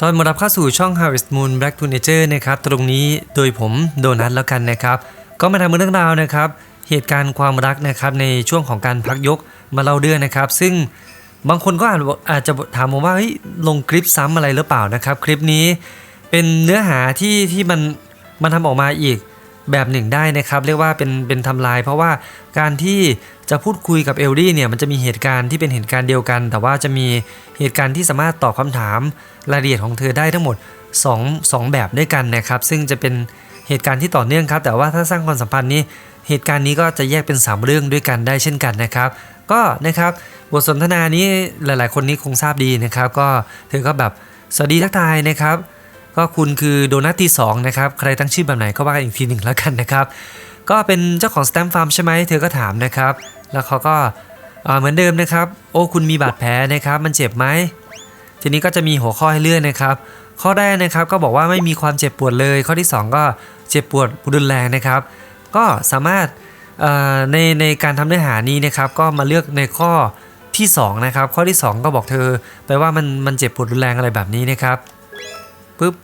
ตอนมารับเข้าสู่ช่อง Harvest Moon Black to Nature นะครับ ตรงนี้โดยผมโดนัทแล้วกันนะครับ ก็มาทำเรื่องราวนะครับ เหตุการณ์ความรักนะครับในช่วงของการพักยกมาเล่าเรื่องนะครับ ซึ่งบางคนก็อาจอาจจะถามผมว่าลงคลิปซ้ำอะไรหรือเปล่านะครับ คลิปนี้เป็นเนื้อหาที่ที่มันมันทำออกมาอีก แบบหนึ่งได้นะครับ เรียกว่าเป็นเป็นทำลาย เพราะว่าการที่จะพูดคุยกับเอลลี่เนี่ยมันจะมีเหตุการณ์ที่เป็นเหตุการณ์เดียวกัน แต่ว่าจะมีเหตุการณ์ที่สามารถตอบคำถามรายละเอียดของเธอได้ทั้งหมด 2 2 แบบด้วยกันนะครับ ซึ่งจะเป็นเหตุการณ์ที่ต่อเนื่องครับ แต่ว่าถ้าสร้างความสัมพันธ์นี้ เหตุการณ์นี้ก็จะแยกเป็น 3 เรื่องด้วยกันได้เช่นกันนะครับ ก็นะครับบทสนทนานี้หลาย ๆ คนนี้คงทราบดีนะครับ ก็เธอก็แบบสวัสดีทักทายนะครับ ก็คุณคือโดนัทที่2นะครับใครตั้งชื่อแบบไหนก็ว่ากันอีกทีหนึ่งแล้วกันนะครับก็เป็นเจ้าของสแตมฟาร์มใช่ไหมเธอก็ถามนะครับ แล้วเขาก็เหมือนเดิมนะครับ โอ้คุณมีบาดแผลนะครับ มันเจ็บไหมทีนี้ก็จะมีหัวข้อให้เลือกนะครับข้อแรกนะครับก็บอกว่าไม่มีความเจ็บปวดเลย ข้อที่ 2 ก็เจ็บปวดรุนแรงนะครับ ก็สามารถในในการทำเนื้อหานี้นะครับ ก็มาเลือกในข้อที่2นะครับข้อที่ 2 ก็บอกเธอไปว่ามันมันเจ็บปวดรุนแรงอะไรแบบนี้นะครับ ปึ๊บ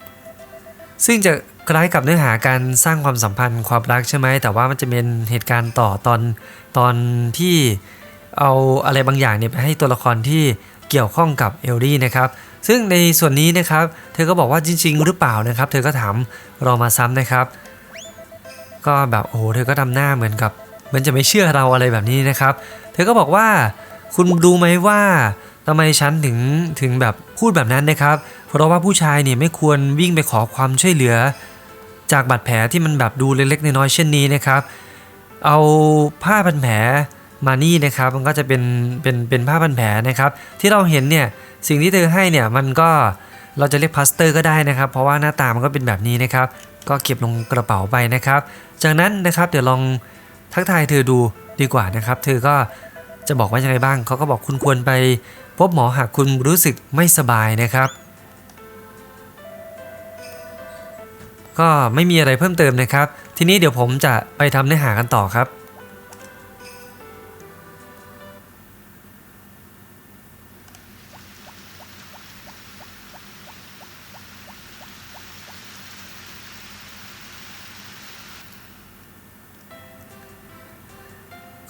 ซึ่งจะคล้ายกับเนื้อหาการสร้างความสัมพันธ์ความรักใช่ไหมแต่ว่ามันจะเป็นเหตุการณ์ต่อตอนตอนที่เอาอะไรบางอย่างเนี่ยไปให้ตัวละครที่เกี่ยวข้องกับเอลลี่นะครับ ซึ่งในส่วนนี้นะครับ เธอก็บอกว่าจริง ๆ หรือเปล่านะครับ เธอก็ถามเรามาซ้ำนะครับ ก็แบบโอ้โหเธอก็ทำหน้าเหมือนกับมือนจะไม่เชื่อเราอะไรแบบนี้นะครับ เธอก็บอกว่าคุณดูไหมว่าทำไมฉันถึงถึงแบบพูดแบบนั้นนะครับ เพราะว่าผู้ชายเนี่ยไม่ควรวิ่งไปขอความช่วยเหลือ จากบาดแผลที่มันแบบดูเล็กๆน้อยๆเช่นนี้นะครับ เอาผ้าพันแผลมานี่นะครับ มันก็จะเป็นเป็นเป็นผ้าพันแผลนะครับ ที่เราเห็นเนี่ยสิ่งที่เธอให้เนี่ยมันก็เราจะเรียกพลาสเตอร์ก็ได้นะครับ เพราะว่าหน้าตามันก็เป็นแบบนี้นะครับ ก็เก็บลงกระเป๋าไปนะครับ จากนั้นนะครับเดี๋ยวลองทักทายเธอดูดีกว่านะครับ เธอก็จะบอกว่ายังไงบ้างเขาก็บอกคุณควรไปพบหมอหากคุณรู้สึกไม่สบายนะครับ ก็ไม่มีอะไรเพิ่มเติมนะครับ ทีนี้เดี๋ยวผมจะไปทำเนื้อหากันต่อครับ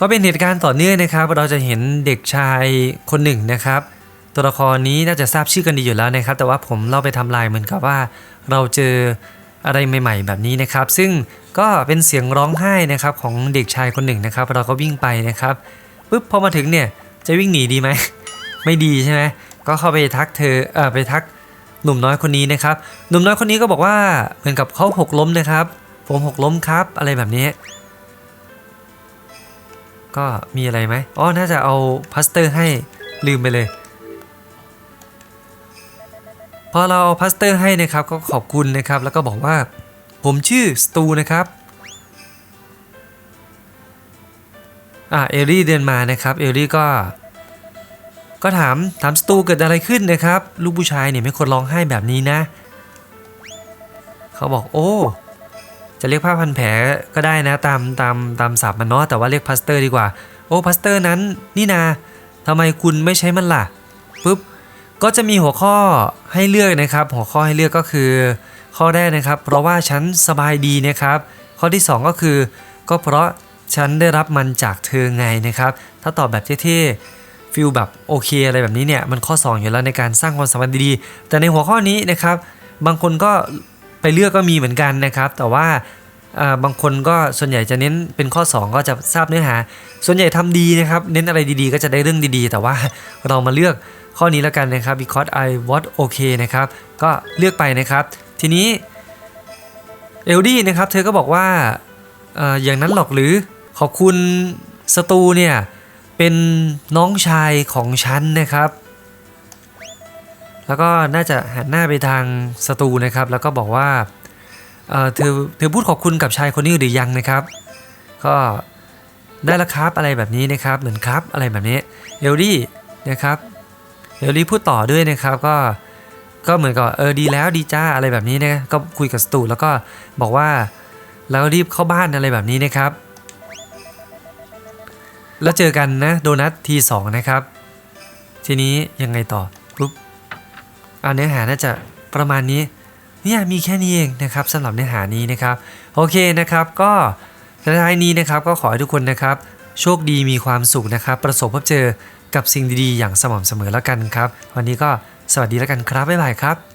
ก็เป็นเหตุการณ์ต่อเนื่องนะครับ เราจะเห็นเด็กชายคนหนึ่งนะครับตัวละครนี้น่าจะทราบชื่อกันดีอยู่แล้วนะครับ แต่ว่าผมเล่าไปทำลายเหมือนกับว่าเราเจอ อะไรใหม่ ๆ แบบนี้นะครับ ซึ่งก็เป็นเสียงร้องไห้นะครับของเด็กชายคนหนึ่งนะครับ เราก็วิ่งไปนะครับปุ๊บพอมาถึงเนี่ยจะวิ่งหนีดีไหม ไม่ดีใช่ไหมก็เข้าไปทักเธอเออไปทักหนุ่มน้อยคนนี้นะครับ หนุ่มน้อยคนนี้ก็บอกว่าเหมือนกับเขาหกล้มนะครับ ผมหกล้มครับอะไรแบบนี้ ก็มีอะไรไหมอ๋อน่าจะเอาพลาสเตอร์ให้ลืมไปเลย พอเราเอาพาสเตอร์ให้นะครับก็ขอบคุณนะครับ แล้วก็บอกว่า ผมชื่อสตูนะครับอ่าเอลลี่เดินมานะครับเอลลี่ก็ก็ถามถามสตูเกิดอะไรขึ้นนะครับ ลูกผู้ชายเนี่ยไม่ควรร้องไห้แบบนี้นะ เขาบอกโอ้ จะเรียกผ้าพันแผลก็ได้นะตามตามตามศัพท์มันเนาะแต่ว่าเรียกพาสเตอร์ดีกว่า โอ้พาสเตอร์นั้นนี่นาทำไมคุณไม่ใช้มันล่ะปุ๊บ ก็จะมีหัวข้อให้เลือกนะครับ หัวข้อให้เลือกก็คือ ข้อแรกนะครับ เพราะว่าฉันสบายดีนะครับ ข้อที่ 2 ก็คือ ก็เพราะฉันได้รับมันจากเธอไงนะครับ ถ้าตอบแบบเท่ๆฟิลแบบโอเคอะไรแบบนี้เนี่ยมันข้อ 2 อยู่แล้วในการสร้างความสัมพันธ์ดีๆแต่ในหัวข้อนี้นะครับ บางคนก็ไปเลือกก็มีเหมือนกันนะครับ แต่ว่าอ่าบางคนก็ส่วนใหญ่จะเน้นเป็นข้อ 2 ก็จะทราบเนื้อหา ส่วนใหญ่ทำดีนะครับ เน้นอะไรดีๆ ก็จะได้เรื่องดีๆ แต่ว่าเรามาเลือก ข้อนี้แล้วกันนะครับ because I was okay นะครับ ก็เลือกไปนะครับ ทีนี้เอลดี้นะครับ เธอก็บอกว่าออย่างนั้นหรอกหรือขอบคุณสตูเนี่ย เป็นน้องชายของฉันนะครับ แล้วก็น่าจะหันหน้าไปทางสตูนะครับ แล้วก็บอกว่าเเธอเธอพูดขอบคุณกับชายคนนี้หรือยังนะครับ ก็ได้และครับอะไรแบบนี้นะครับ เหมือนครับอะไรแบบนี้เอลลี่นะครับ เอลลี่พูดต่อด้วยนะครับก็ก็เหมือนกับเออดีแล้วดีจ้าอะไรแบบนี้นะก็คุยกับสตูแล้วก็บอกว่าแล้วรีบเข้าบ้านอะไรแบบนี้นะครับ แล้วเจอกันนะโดนัททีสองนะครับ ทีนี้ยังไงต่อปุ๊บเอันเนื้อหาน่าจะประมาณนี้เนี่ยมีแค่นี้เองนะครับสำหรับเนื้อหานี้นะครับ โอเคนะครับก็ท้ายนี้นะครับก็ขอให้ทุกคนนะครับ โชคดีมีความสุขนะครับ ประสบพบเจอ กับสิ่งดีๆ อย่างสม่ำเสมอแล้วกันครับ วันนี้ก็สวัสดีแล้วกันครับบ๊ายบายครับ